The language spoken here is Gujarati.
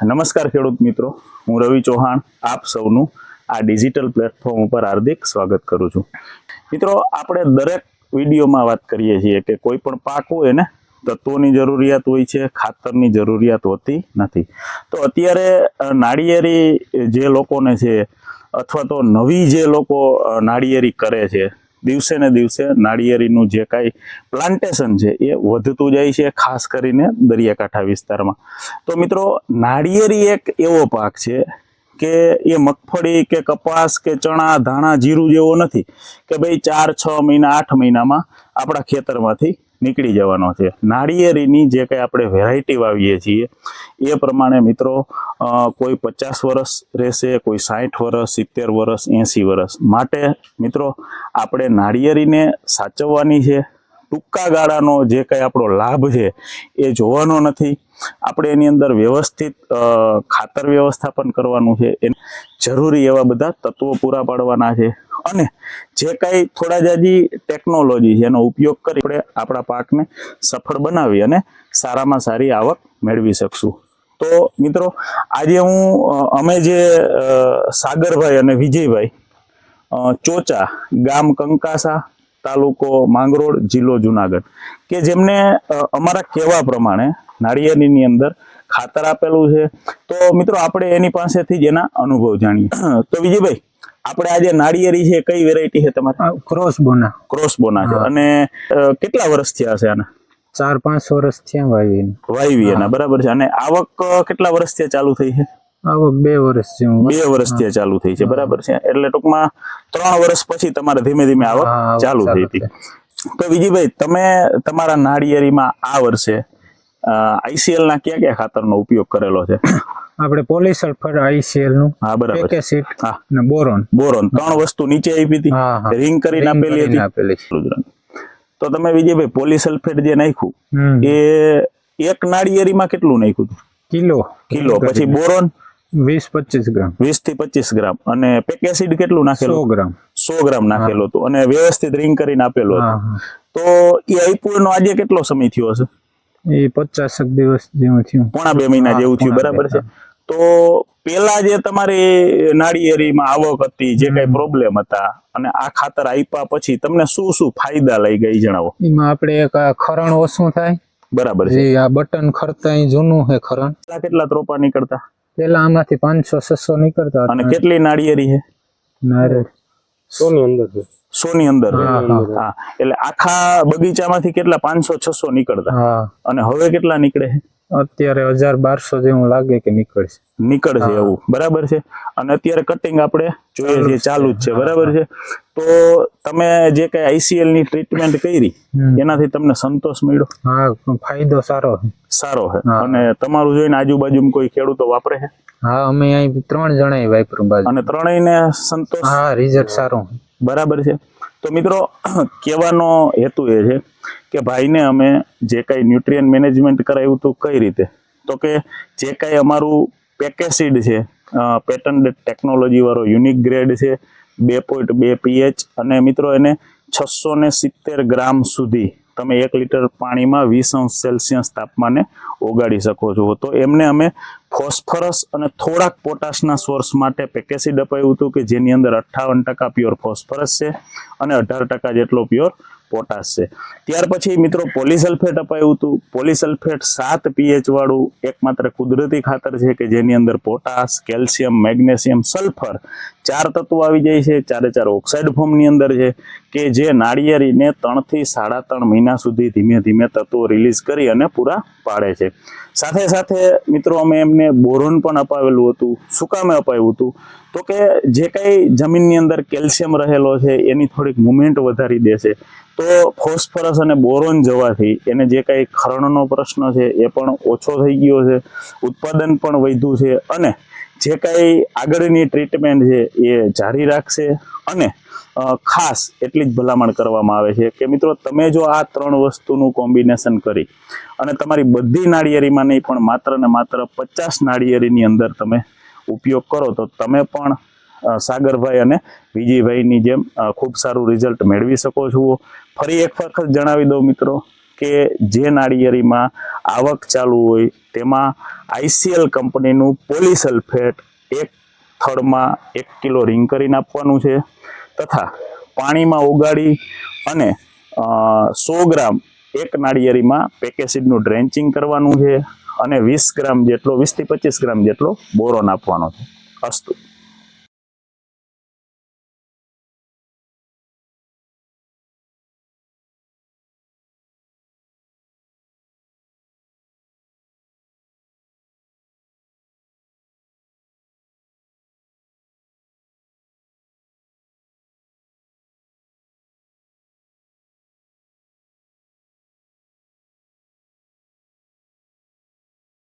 નમસ્કાર ખેડૂત મિત્રો, હું રવિ ચૌહાણ, આપ સૌનું આ ડિજિટલ પ્લેટફોર્મ ઉપર હાર્દિક સ્વાગત કરું છું. મિત્રો, આપણે દરેક વિડીયોમાં વાત કરીએ છીએ કે કોઈ પણ પાક હોય ને, તત્વોની જરૂરિયાત હોય છે, ખાતરની જરૂરિયાત હોતી નથી. તો અત્યારે નાળિયેરી જે લોકોને છે, અથવા તો નવી જે લોકો નાળિયેરી કરે છે દિવસે ને દિવસે નાળિયેરીનું જે કાંઈ પ્લાન્ટેશન છે એ વધતું જાય છે, ખાસ કરીને દરિયાકાંઠા વિસ્તારમાં. તો મિત્રો, નાળિયેરી એક એવો પાક છે કે એ મગફળી કે કપાસ કે ચણા, ધાણા, જીરું જેવો નથી કે ભાઈ ચાર, છ મહિના, આઠ મહિનામાં આપણા ખેતરમાંથી નીકળી જવાનો છે. નાળિયેરીની જે કંઈ આપણે વેરાયટી વાવીએ છીએ, એ પ્રમાણે મિત્રો કોઈ પચાસ વર્ષ રહેશે, કોઈ સાઠ વર્ષ સિત્તેર વર્ષ એંસી વર્ષ માટે મિત્રો, આપણે નાળિયેરીને સાચવવાની છે. ટૂંકા ગાળાનો જે કંઈ આપણો લાભ છે, એ જોવાનો નથી. આપણે એની અંદર વ્યવસ્થિત ખાતર વ્યવસ્થાપન કરવાનું છે. એને, જરૂરી એવા બધા તત્વો પૂરા પાડવાના છે. અને જે કાંઈ થોડા જાજી ટેકનોલોજી છે એનો ઉપયોગ કરી આપણે આપણા પાકને સફળ બનાવી અને સારામાં સારી આવક મેળવી શકશું. તો મિત્રો, આજે હું અમે જે સાગરભાઈ અને વિજયભાઈ ચોચા ગામ કંકાસા તાલુકો માંગરોળ જિલ્લો જુનાગઢ, કે જેમને અમારા કહેવા પ્રમાણે નાળિયેરીની અંદર ખાતર આપેલું છે. તો મિત્રો, આપણે એની પાસેથી જ એના અનુભવ જાણીએ. તો વિજયભાઈ આપણે આજે નાળિયેરી છે કઈ વેરાયટી છે તમારે? ક્રોસ બોના ક્રોસ બોના છે. અને કેટલા વર્ષ થયા છે આના? ચાર પાંચ વર્ષ થયા વાવી વાવી એના બરાબર છે. અને આવક કેટલા કેટલા વર્ષથી ચાલુ થઈ છે? આવક બે વર્ષ છે બે વર્ષથી ચાલુ થઈ છે બરાબર છે. એટલે ટૂંકમાં ત્રણ વર્ષ પછી તમારે ધીમે ધીમે આવક ચાલુ થઈ હતી. તો વિજયભાઈ તમે તમારા નાળિયેરીમાં આ વર્ષે આઈસીએલ ના કયા કયા ખાતરનો ઉપયોગ કરેલો છે? આપણે પોલીસલ્ફર આઈસીએલનું હા બરાબર. હા. અને બોરોન બોરોન ત્રણ વસ્તુ નીચે આપી હતી. રિંગ કરીને આપેલી હતી. આપેલી તો તમે વિજયભાઈ પોલીસલ્ફેટ જે નાખ્યું એ એક નાળિયેરીમાં કેટલું નાખ્યું હતું? કિલો. કિલો. પછી બોરોન? વીસ પચીસ ગ્રામ. વીસથી પચીસ ગ્રામ. અને પેકેસિડ કેટલું નાખેલું? સો ગ્રામ. સો ગ્રામ નાખેલું હતું. અને વ્યવસ્થિત રિંગ કરીને આપેલું હતું. તો એ આઈપીઓ નો આજે કેટલો સમય થયો હશે? એ પચાસક દિવસ જેવું થયું. પોણા બે મહિના જેવું થયું બરાબર છે? તો પેલા જે તમારી નાળિયેરીમાં આવક હતી જે કઈ પ્રોબ્લેમ હતા અને આ ખાતર આપ્યા પછી તમને શું શું ફાયદા લઈ ગઈ જણાવો. એમાં આપણે એક ખરણ ઓછું થાય. બરાબર છે. આ બટન ખરતા જૂનું છે ખરણ. કેટલા ત્રોપા નીકળતા? પેલા આમાંથી પાંચસો છસો નીકળતા અને કેટલી નાળિયેરી છે? નારે સોની અંદર સોની અંદર. હા, એટલે આખા બગીચામાંથી કેટલા પાંચસો છસો નીકળતા. અને હવે કેટલા નીકળે? છે અત્યારે હજાર બારસો જેવું લાગે કે નીકળશે. નીકળશે. એવું. બરાબર છે? અને અત્યારે કટિંગ આપણે જોઈએ છીએ ચાલુ જ છે. બરાબર છે? તો તમે જે કઈ આઈસીએલની ટ્રીટમેન્ટ કરી એનાથી તમને સંતોષ મળ્યો? હા ફાયદો સારો સારો છે. અને તમારું જોઈને આજુબાજુમાં કોઈ ખેડૂતો વાપરે છે? હા અમે અહીં ત્રણ જણા વાપરું બાજુ. અને ત્રણેયને સંતોષ? હા રિઝલ્ટ સારું બરાબર છે. તો મિત્રો કહેવાનો હેતુ એ છે કે ભાઈને અમે જે કાંઈ ન્યુટ્રિયન મેનેજમેન્ટ કરાવ્યું હતું કઈ રીતે? તો કે જે કાંઈ અમારું પેકેસીડ છે પેટર્ન ટેકનોલોજી વાળો યુનિક ગ્રેડ છે, બે પોઈન્ટ બે પીએચ અને મિત્રો એને છસો ને સિત્તેર ગ્રામ સુધી તમે એક લીટર પાણીમાં વીસ અંશ સેલ્સિયસ તાપમાને ઓગાળી શકો છો. તો એમને અમે ફોસ્ફરસ અને થોડાક પોટાશના સોર્સ માટે પેકેસિડ અપાયું હતું કે જેની અંદર અઠ્ઠાવન ટકા પ્યોર ફોસ્ફરસ છે અને અઢાર ટકા જેટલો પ્યોર પોટાશ છે ત્યાર પછી મિત્રો પોલિસલ્ફેટ અપાયું હતું. પોલિસલ્ફેટ સાત પીએચ વાળું એકમાત્ર કુદરતી ખાતર છે કે જેની અંદર પોટાશ, કેલ્શિયમ, મેગ્નેશિયમ, સલ્ફર ચાર તત્વો આવી જાય છે. ચારે ચાર ઓક્સાઇડ ફોર્મની અંદર છે. કે જે નાળિયેરીને ત્રણથી સાડા ત્રણ મહિના સુધી ધીમે ધીમે તત્વો રિલીઝ કરી અને પૂરા પાડે છે. સાથે સાથે મિત્રો, અમે એમને બોરોન પણ અપાવેલું હતું. શું કામે અપાવ્યું હતું? તો કે જે કંઈ જમીનની અંદર કેલ્શિયમ રહેલો છે, એની થોડીક મુમેન્ટ વધારી દેશે. તો ફોસ્ફરસ અને બોરોન જવાથી એને જે કાંઈ ખરણનો પ્રશ્ન છે, એ પણ ઓછો થઈ ગયો છે. ઉત્પાદન પણ વધ્યું છે અને જે કાંઈ આગળની ટ્રીટમેન્ટ છે એ જારી રાખશે અને ખાસ એટલી જ ભલામણ કરવામાં આવે છે કે મિત્રો તમે જો આ ત્રણ વસ્તુનું કોમ્બિનેશન કરી અને તમારી બધી નાળિયેરીમાં નહીં પણ માત્ર ને માત્ર પચાસ નાળિયેરીની અંદર તમે ઉપયોગ કરો તો તમે પણ સાગરભાઈ અને વિજયભાઈની જેમ ખૂબ સારું રિઝલ્ટ મેળવી શકો છો. ફરી એક વખત જણાવી દઉં મિત્રો કે જે નાળિયેરીમાં આવક ચાલુ હોય, તેમાં આઈસીએલ કંપનીનું પોલિસલ્ફેટ એક થડમાં એક કિલો રિંગ કરીને આપવાનું છે તથા પાણીમાં ઉગાડી અને સો ગ્રામ એક નાળિયેરીમાં પેકેસિડનું ડ્રેન્ચિંગ કરવાનું છે અને વીસ ગ્રામ જેટલો, વીસથી પચીસ ગ્રામ જેટલો બોરોન આપવાનો છે. અસ્તુ